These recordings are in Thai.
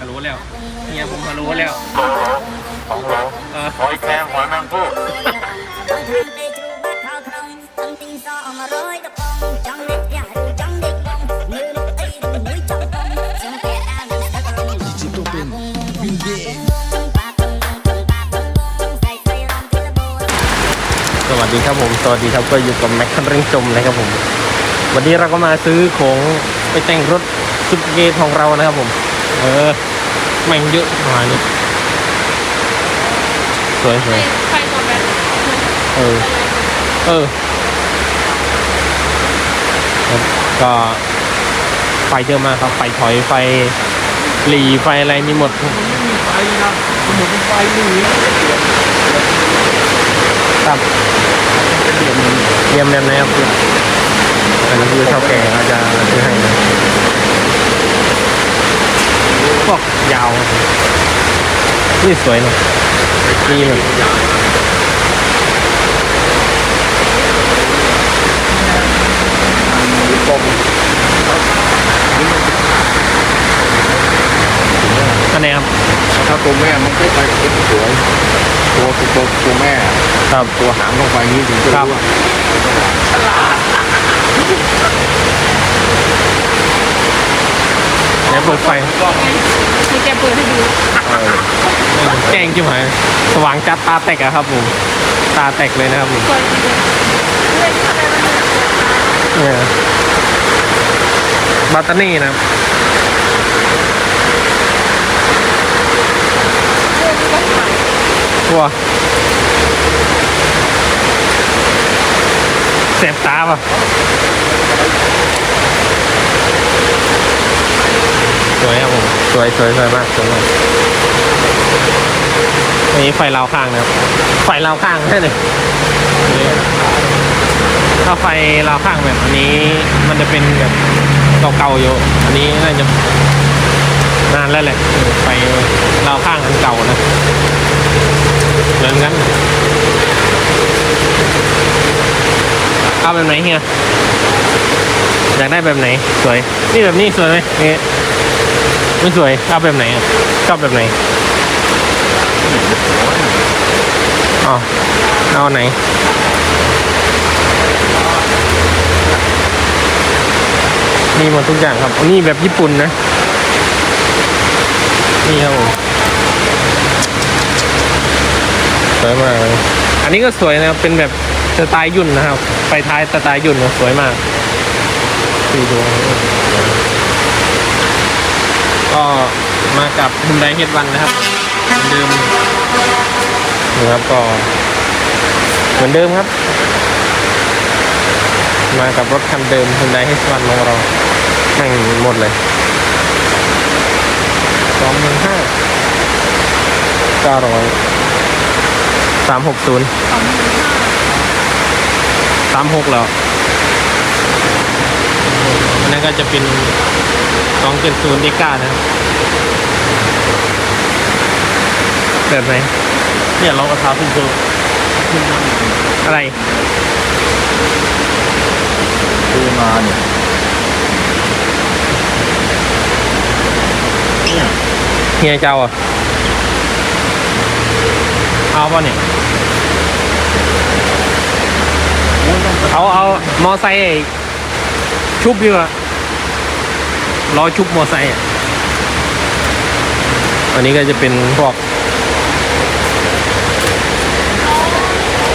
ฮัลโหลแล้วเฮียผมฮัลโหลแล้วสองโลเออหอยแครงหอยแมงผู้สวัสดีครับผม สวัสดีครับก็อยู่กับแม็กคันเร่งจมนะครับผม วันนี้เราก็มาซื้อของไปแต่งรถซุปเกตของเรานะครับผม เออ แม่งเยอะหายเลยสวยสวยไฟตัวแบบเออ เออครับก็ไฟเยอะมากครับ ไฟถอยไฟหลีไฟอะไรมีหมดไฟนะสมุนไฟนี่ครับเยี่ยมแบบไหนครับคืออันนี้คือเท่าแก่เขาจะซื้อให้นะพวก ยาวนี่สวยเนอะนี่เลยกลมอันไหนครับถ้าตัวแม่มันไม่ไปเป็นสวยตัวตัวตัวแม่ครับตัวหางลงไปนี้ถึงจะครับรู้ว่าเดี๋ยวเปิดไฟ ให้แกเปิดให้ดู เออ แจ้งจิ้มหายสว่างจัดตาแตกอะครับผม ตาแตกเลยนะครับผมสวยจริงๆเลยทำไมมันเนี่ยเนี่ยบัตเตอรี่นะครับเรื่องนี้ก็ขายตัวเสียบตาป่ะสวยครับผม สวยสวยสวยมากสวยมาก อันนี้ไฟราวข้างนะครับ ไฟราวข้างแค่ไหนถ้าไฟราวข้างแบบอันนี้มันจะเป็นแบบเก่าๆอยู่ อันนี้น่าจะนานแล้วแหละไฟราวข้างอันเก่านะเหมือนกันเอาแบบไหนเฮียอยากได้แบบไหน สวย นี่แบบนี้สวยไหมนี่ไม่สวยเอาแบบไหนอะชอบแบบไหน อ๋อเอาอันไหนมีหมดทุกอย่างครับนนี้แบบญี่ปุ่นนะ นี่ครับผมสวยมากเลยอันนี้ก็สวยนะครับ เป็นแบบสไตล์ยุ่นนะครับไฟท้ายสไตล์ยุ่นนะสวยมากสี่ดวงก็มากับฮุนไดเฮดวันนะครับ เหมือนเดิมนะครับก็เหมือนเดิมครับ มากับรถคันเดิมฮุนไดเฮดวันของเราแม่งหมดเลยสองหมื่นห้าเก้าร้อยสามหกศูนย์สองหมื่นห้าสามหกแล้วอันนั้นก็จะเป็นสองเจ็ดศูนย์ดีก้านะ แบบไหน เนี่ยเรากระทาขึ้นคืออะไรคือมาเนี่ยเนี่ยเฮียเจ้าอะเอาป่ะเนี่ยโอ้ยต้องเอาเอามอไซค์ไอ้ชุบดีกว่าล้อชุบมอไซค์อะอันนี้ก็จะเป็นพวก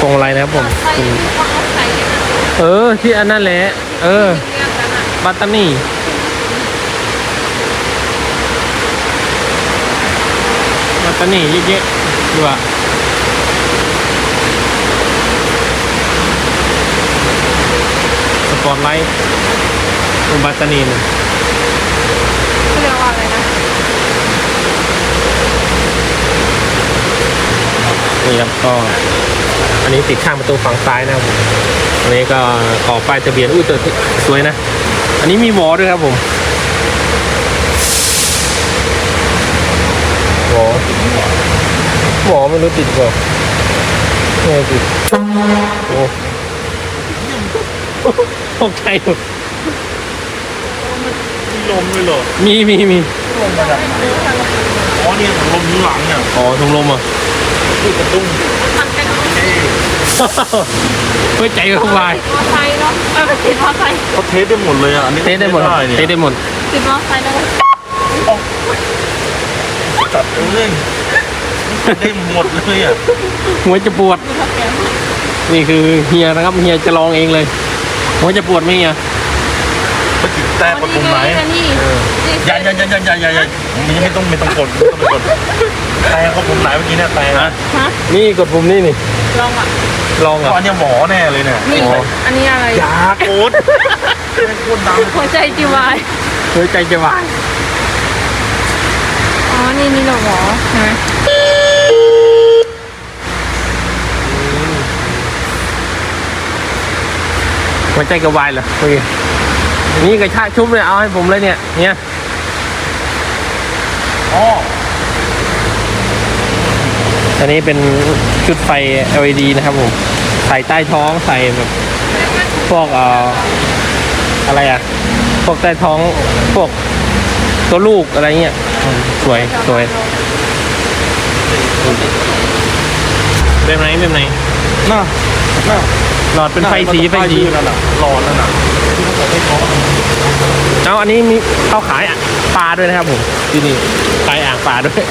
พวงอะไรนะครับผมใส่เป็นความเอาใส่เนี่ยนะเออ ที่อันนั้นแหละ เออเรื่องกันอะบัตตานี่บัตตานี่เยอะๆดูอะสปอร์ตไลท์ตรงบัตตานี่นะเขาเรียกว่าอะไรนะ นี่ครับก็ อันนี้ติดข้างประตูฝั่งซ้ายนะครับผมอันนี้ก็ขอป้ายทะเบียนอุ้ยตัวสวยนะ อันนี้มีวอลด้วยครับผมวอลวอลไม่รู้ติดเปล่าไม่ติดโอ้ตกใจหมดลมเลยเหรอ มีมีมีลมมาจากไหนลมหลังเนี่ย อ๋อถุงลมอะที่กระตุ้ง มันเป็นมอ เอ้ย เพื่อใจก็สบายเตอร์ไซค์เนาะเออติดมอเตอร์ไซค์เขาเทสได้หมดเลยอะ อันนี้เทสได้หมดเนี่ยเทสได้หมดติดมอเตอร์ไซค์แล้วก็ตัดเล่นได้หมดเลยอะ หัวจะปวด ดูทะเบียนนี่คือเฮียนะครับเฮียจะลองเองเลยหัวจะปวดไหมเฮียไปจิต แตกประตูไหนนี่นี่นี่อย่าอย่าอย่าอย่าอย่าอย่ามันไม่ต้องไม่ต้องกดไม่ต้องไปกดแตกประตูไหนเมื่อกี้เนี่ยแตกนะฮะนี่กดปุ่มนี่นี่ลองอะลองก็อะอันเนี้ยหมอแน่เลยเนี่ยนี่อันนี้อะไรอย่ากดแม่งโคตรดังหัวใจจีวายหัวใจจะวายอ๋อนี่นี่เหรอหมอใช่ไหมหัวใจจะวายเหรอโอเค นี่กระชากชุบเลยเอาให้ผมเลยเนี่ย เนี่ยอ๋ออันนี้เป็นชุดไฟ LED นะครับผม ใส่ใต้ท้องใส่แบบพวกเอ่ออะไรอะ พวกใต้ท้องพวกตัวลูกอะไรเงี้ย สวยสวยแบบไหนแบบไหนน่าน่า หลอดเป็นไฟสีไฟสีนั่นน่ะหลอดนั่นน่ะที่เขาบอกให้ท้องเอาอันนี้มีเขาขายอะปลาด้วยนะครับผมที่นี่ขายอ่างปลาด้วย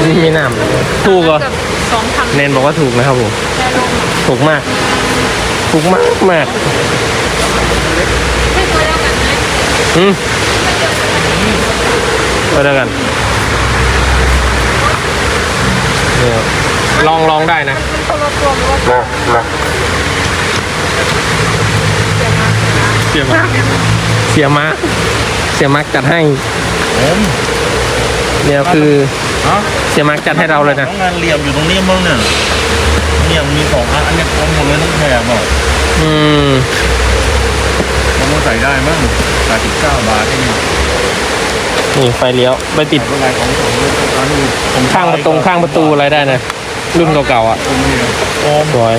นี่มีน้ำถูกเหรอเกือบสองพันเนนบอกว่าถูกนะครับผมแค่ลงถูกมาก ถูกมากมากไม่เคยเล่ากันไหมอืมไปเดียวกันเนี่ยลองลองได้นะมันคนละตัวหรือว่านะนะ เสียงมาเสียมาร์คเสียมาร์คจัดให้ผมเนี่ยคือฮะเสียมาร์คจัดให้เราเลยนะน้องงานเหลี่ยมอยู่ตรงนี้มั้งเนี่ยเนี่ยมีสองอันอันเนี้ยครบหมดเลยทั้งแถบอะอืมมันก็ใส่ได้มั้งแปดสิบเก้าบาทที่นี่นี่ไฟเลี้ยวไปติดเป็นไรของของร้านนี้ผมข้างประตูข้างประตูอะไรได้นะรุ่นเก่าๆอะตรงนี้นะโอมสวย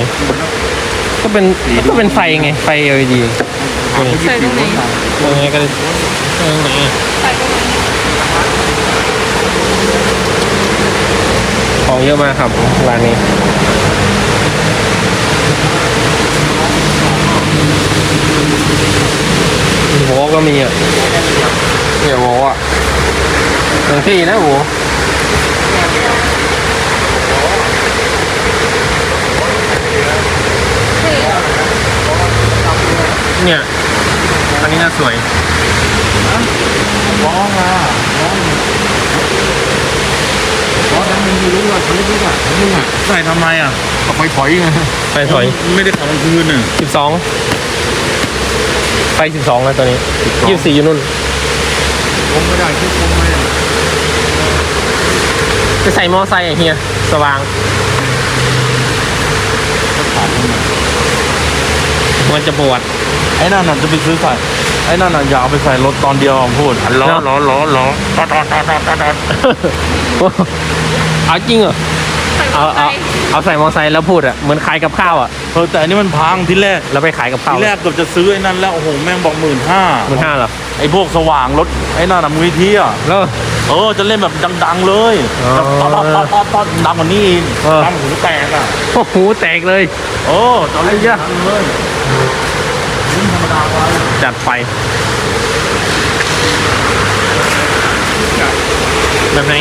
ก็เป็นก็เป็นไฟไงไฟ LED นี่ใส่ตรงไหนยังไงก็ได้ตรงไหนใส่ตรงไหนของเยอะมากครับร้านนี้โหก็มีอะเนี่ยโหอะหนึ่งที่นะโหนี่เนี่ย นี้น่าสวยร้องอะร้องร้องทำมันอยู่รู้ว่าเขาเรียกว่านี่อะใส่ทำไมอะเอาไปถอยไงไฟถอยไม่ได้ขับกลางคืนน่ะสิบสองไฟสิบสองแล้วตัวนี้ยี่สิบสี่อยู่นู่นผมไม่ได้คิดผมไม่จะใส่มอไซค์อะเฮียสว่างมันจะปวด ไอ้นั่นน่ะจะไปซื้อใส่ไอ้นั่นน่ะอยากเอาไปใส่รถตอนเดียวพูดล้อเนอะล้อล้อล้อตอดตอดตอดตอดตอดตอดเอาจริงเหรอใส่เอามอเตอร์ไซเอาค์เอาใส่มอไซค์แล้วพูดอะเหมือนขายกับข้าวอะเออแต่อันนี้มันพังที่แรกแล้วไปขายกับข้าวที่แรกเกือบจะซื้อไอ้นั่นแล้วโอ้โหแม่งบอกหมื่นห้ามันห้าเหรอไอ้พวกสว่างรถไอ้นั่นน่ะมือที่อะแล้วเออจะเล่นแบบดัง ๆ เลยอ๋อแบบตอดตอดตอดตอดตอดดังกว่านี้อีกเออดังหูแตกอะโอ้โหแตกเลยเออตอนเล่นไอ้เหี้ยดังเลย จัดไฟแบบไหน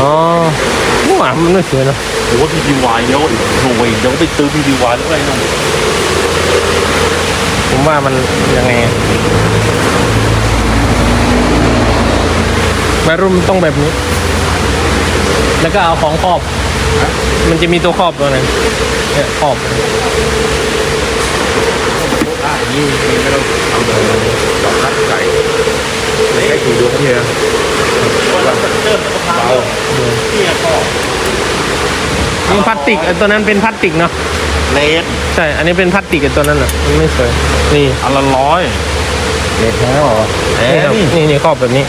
อ๋อว้ามันไม่สวยเนอะโอ้พีดีวายเดี๋ยวโอ้ยเดี๋ยวไปซื้อพีดีวายแล้วไอ้นั่นผมว่ามันยังไงอะวัยรุ่นต้องแบบนี้ แล้วก็เอาของครอบ มันจะมีตัวครอบตัวนั้นเนี่ยครอบ อะนี่ไม่ต้องเอาเลยดอกรัดไก่ไม่ใช่ขี่ดวงเฮียเบาเนี่พลาสติกไอ้ตัวนั้นเป็นพลาสติกเนาะเลสใช่ อันนี้เป็นพลาสติกไอ้ตัวนั้นอะมันไม่สวยนี่อันละร้อยเลสแท้หรอแท้นี่นี่นี่ครอบแบบนี้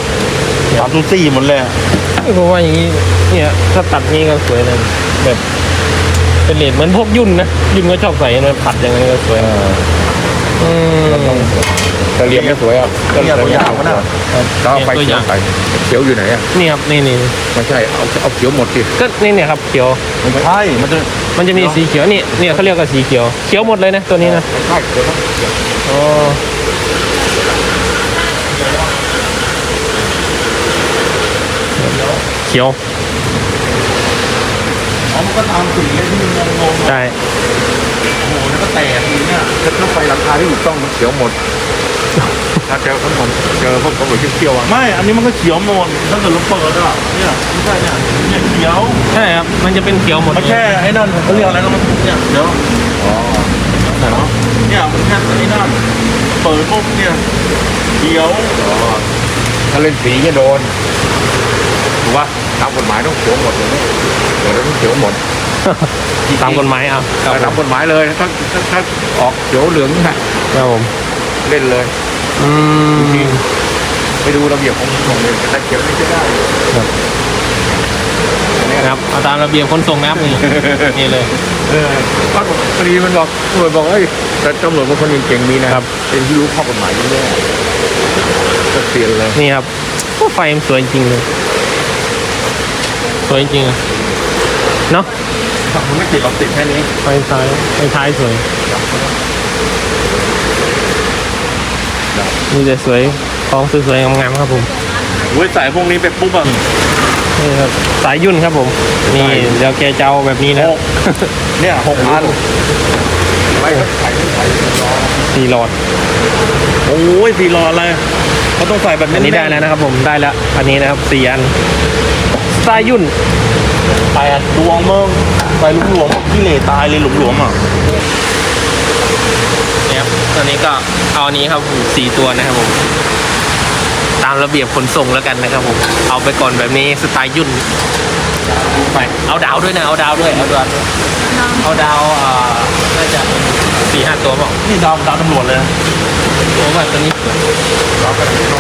สามสิบสี่หมดเลยเพราะว่าอย่างนี้เนี่ยถ้าตัดนี้ก็สวยเลยแบบ เป็นเลดเหมือนพวกยุ่นนะ ยุ่นก็ชอบใส่นะผัดยังไงก็สวยอืม แต่เหลี่ยมไม่สวยอะเนี่ยตัวอย่างมันน่ะเราเอาไฟเขียวใส่เขียวอยู่ไหนอะนี่ครับนี่นี่ไม่ใช่เอาเอาเขียวหมดดิก็นี่เนี่ยครับเขียว ไม่ใช่มันจะมันจะมีสีเขียวนี่เนี่ยเขาเรียกว่าสีเขียวเขียวหมดเลยนะตัวนี้นะใช่เขียวทั้งเขียวอ๋อเขียวอ๋อมัน ก็ตามสีที่มันงงใช่ๆโอ้โหแล้วก็แตกอย่างเนี่ยถ้าไฟราคาที่ถูกต้องมันเขียวหมด ถ้าเจอผมผมเจอพวกผมเหมือนเขียวๆอะไม่ อันนี้มันก็เขียวหมดถ้าเกิดเราเปิดอะเนี่ยไม่ใช่เนี่ยเนี่ยเขียวใช่ครับ มันจะเป็นเขียวหมดมันแค่ไอ้นั่นเขาเรียกอะไรนะมันเนี่ยเดี๋ยวอ๋อไหนวะเนี่ยมันแค่ไอ้นั่นเปิดปุ๊บเนี่ยเขียวอ๋อถ้าเล่นสีเนี่ยโดน ถูกป่ะตามกฎหมายต้องเขียวหมดเลยนะเดี๋ยวเราต้องเขียวหมดตามกฎหมายเอาคตารับมกฎหมายเลยถ้าถ้าถ้าออกเขียวเหลืองนี่ฮะครับผมเล่นเลยอืมไปดูระเบียบของของเลยถ้าเขียวไม่ใช่ได้นะครับเอาตามระเบียบขนส่งนะครับนี่นี่เลยเออปรากฏคดีมันบอกตำรวจบอกเอ้ยแต่ตำรวจบางคนเก่งๆมีนะครับ เป็นที่รู้ข้อกฎหมายเยอะแยะก็เปลี่ยนเลยนี่ครับโอ้ไฟมันสวยจริงเลยส วยจริงอะเนาะมันไม่ติดหรอกติดแค่นี้ไฟท้ายไฟท้ายสวยนี่จะสวยของสวยๆงามๆครับผมเว้ยใส่พวกนี้ไปปุ๊บอะนี่ครับสายยุ่นครับผม นี่เดี๋ยวแกจะเอาแบบนี้นะหกเนี่ยหกอันไม่ก็ขายไม่ขายรอสี่หลอดโอ้ยสี่หลอดอะไรเขาต้องใส่แบบนี้อันนี้ได้แล้วนะครับผมได้แล้วอันนี้นะครับสี่อัน สายยุ่นแปดดวงมึงใส่หลวมๆที่เหล่ตายเลยหลวมๆอะเนี่ยครับตอนนี้ก็เอาอันนี้ครับผมสี่ตัวนะครับผม ตามระเบียบขนส่งแล้วกันนะครับผมเอาไปก่อนแบบนี้สไตล์ยุ่นไปเอาดาวด้วยนะเอาดาวด้วยเอาดาวด้วยเอาดาวอ่าน่าจะสี่ห้าตัวเปล่านี่ดาวดาวตำรวจเลยนะตัวแบบตัวนี้รอกันที่รอ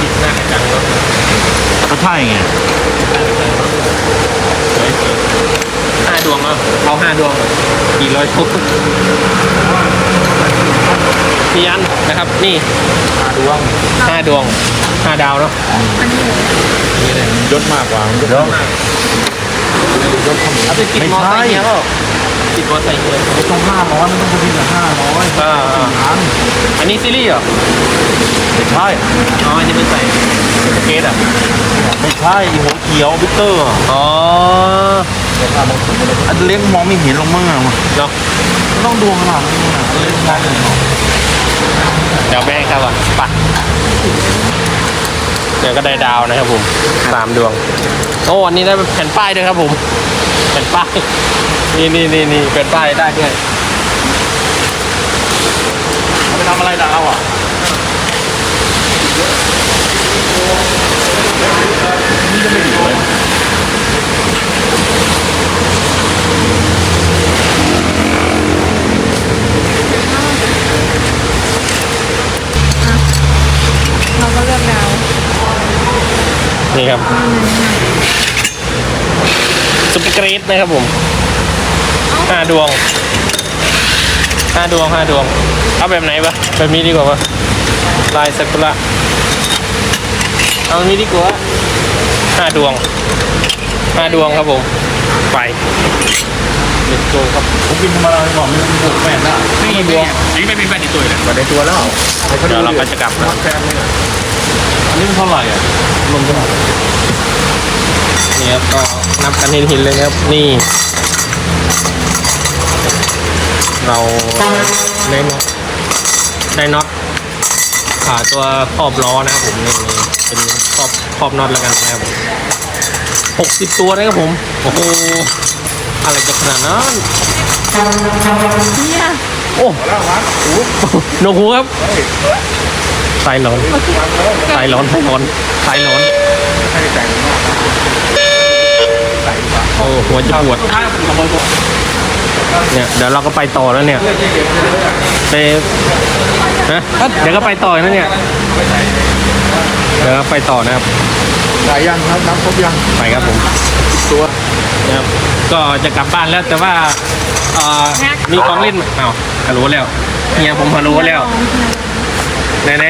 ติดหน้ากระจังรถ ก็ใช่ไงสวยๆห้าดวงเอาเอาห้าดวงกี่ร้อยทุกพี่ยันนะครับ นี่ดวงห้าดวงห้าดาวเนาะนี่เลยยศมากกว่าเดี๋ยว เอาไปติดมอไซค์เฮียเปล่าติดมอไซค์เฮียไม่ต้องห้าร้อยไม่ต้องไปที่ละห้าร้อยอ่าอ่าอันอันนี้ซีรีส์เหรอไม่ใช่อ๋ออันนี้เป็นใส่สเกตอะไม่ใช่หัวเขียววิกเตอร์อะอ๋ออันเล็กมองไม่เห็นหรอกมั้งอะเนาะไม่ต้องดูขนาดนี้อะอันเล็กมองไม่เห็นหรอกเดี๋ยวแบ่งครับก่อนไปเดี๋ยวก็ได้ดาวนะครับผมสามดวง โอ้อันนี้ได้แผ่นป้ายด้วยครับผม แผ่นป้าย นี่นี่นี่นี่แผ่นป้ายได้ด้วยเอาไปทำอะไรดาวอะเราก็เลือกดาว นี่ครับซุปเปอร์เกรดนะครับผมห้าดวงห้าดวงห้าดวง เอาแบบไหนปะแบบนี้ดีกว่าปะลายซากุระเอาแบบนี้ดีกว่าห้าดวงห้าดวงครับผม ไปเล็กโกครับผมกินธรรมดาดีกว่าไม่ต้องบวกแปดนะไม่มีดวงอันนี้ไม่มีแบนอีกตัวเลยมาในตัวแล้วให้เขาเดี๋ยวเราก็จะกลับแล้วแฟนเลยอันนี้มันเท่าไหร่อะ รวมเท่าไหร่นี่ครับก็นับกันเห็นๆเลยนะครับนี่ เราได้น็อตได้น็อตขาตัวครอบล้อนะครับผมนี่นี่เป็นครอบครอบน็อตแล้วกันนะครับผมหกสิบตัวนะครับผมโอ้โหอะไรจะขนาดนั้นเนี่ยโอ้หนวกหูครับ สายร้อนสายร้อนสายร้อนสายร้อนให้แต่งมากนะใส่ปะโอ้หัวจะปวดท้ายผมขโมยตัวเนี่ยเดี๋ยวเราก็ไปต่อแล้วเนี่ยไปนะเดี๋ยวก็ไปต่อแล้วเนี่ยเดี๋ยวก็ไปต่อนะครับใส่ยังครับน้ำครบยังไปครับผมตัวนะครับก็จะกลับบ้านแล้วแต่ว่าเอ่อมีของเล่นอ้าวฮัลโหลแล้วเฮียผมฮัลโหลแล้ว ไหนไหน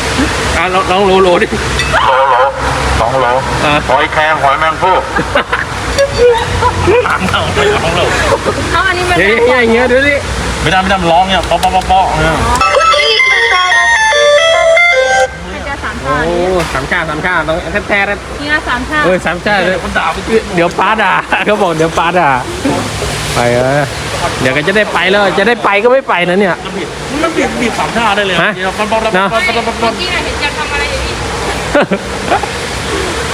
ๆเอาลองลองโหลโหลดิโลโลสองโลเออหอยแครงหอยแมงผู้เอาอันนี้มันเฮ้ยเฮียอย่างเงี้ยดูดิไม่ได้ไม่ได้มันร้องเนี่ยป๊อปป๊อปป๊อปป๊อปเนี่ยมันจะสามโอ้ชาติสามชาติสามชาติต้องแท้แท้ๆเลยนี่นะสามชาติเอ้ยสามชาติเลยมันด่าไปเดี๋ยวป้าด่าเขาบอกเดี๋ยวป้าด่าไปเออเดี๋ยวก็จะได้ไปแล้วจะได้ไปก็ไม่ไปนะเนี่ย มันบิดมันบิดบิดสามหน้าได้เลยฮะเนี่ยป๊อปป๊อปป๊อปป๊อปป๊อปป๊อปป๊อปเมื่อกี้น่ะเห็นจะทำอะไรอยู่นี่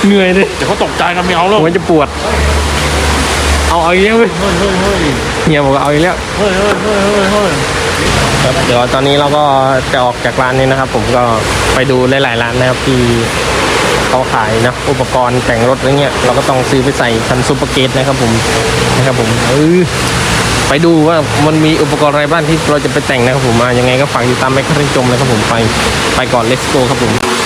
เหนื่อยดิเดี๋ยวเขาตกใจกันไม่เอาแล้วมันจะปวด เอาเอาอีกแล้วเว้ยเฮ้ยเฮ้ยเฮ้ยเฮียบอกว่าเอาอีกแล้ว เฮ้ยเฮ้ยเฮ้ยเฮ้ยเฮ้ยครับเดี๋ยวตอนนี้เราก็จะออกจากร้านนี้นะครับ ผมก็ไปดูหลายๆร้านนะครับที่เขาขายนะอุปกรณ์แต่งรถอะไรเงี้ยเราก็ต้องซื้อไปใส่คันซูเปอร์เกตนะครับผมนะครับผมเออ ไปดูว่ามันมีอุปกรณ์อะไรบ้างที่เราจะไปแต่งนะครับผมมายังไงก็ฝากติดตามแมคคารินจมนะครับผมไปไปก่อนเลสโกครับผม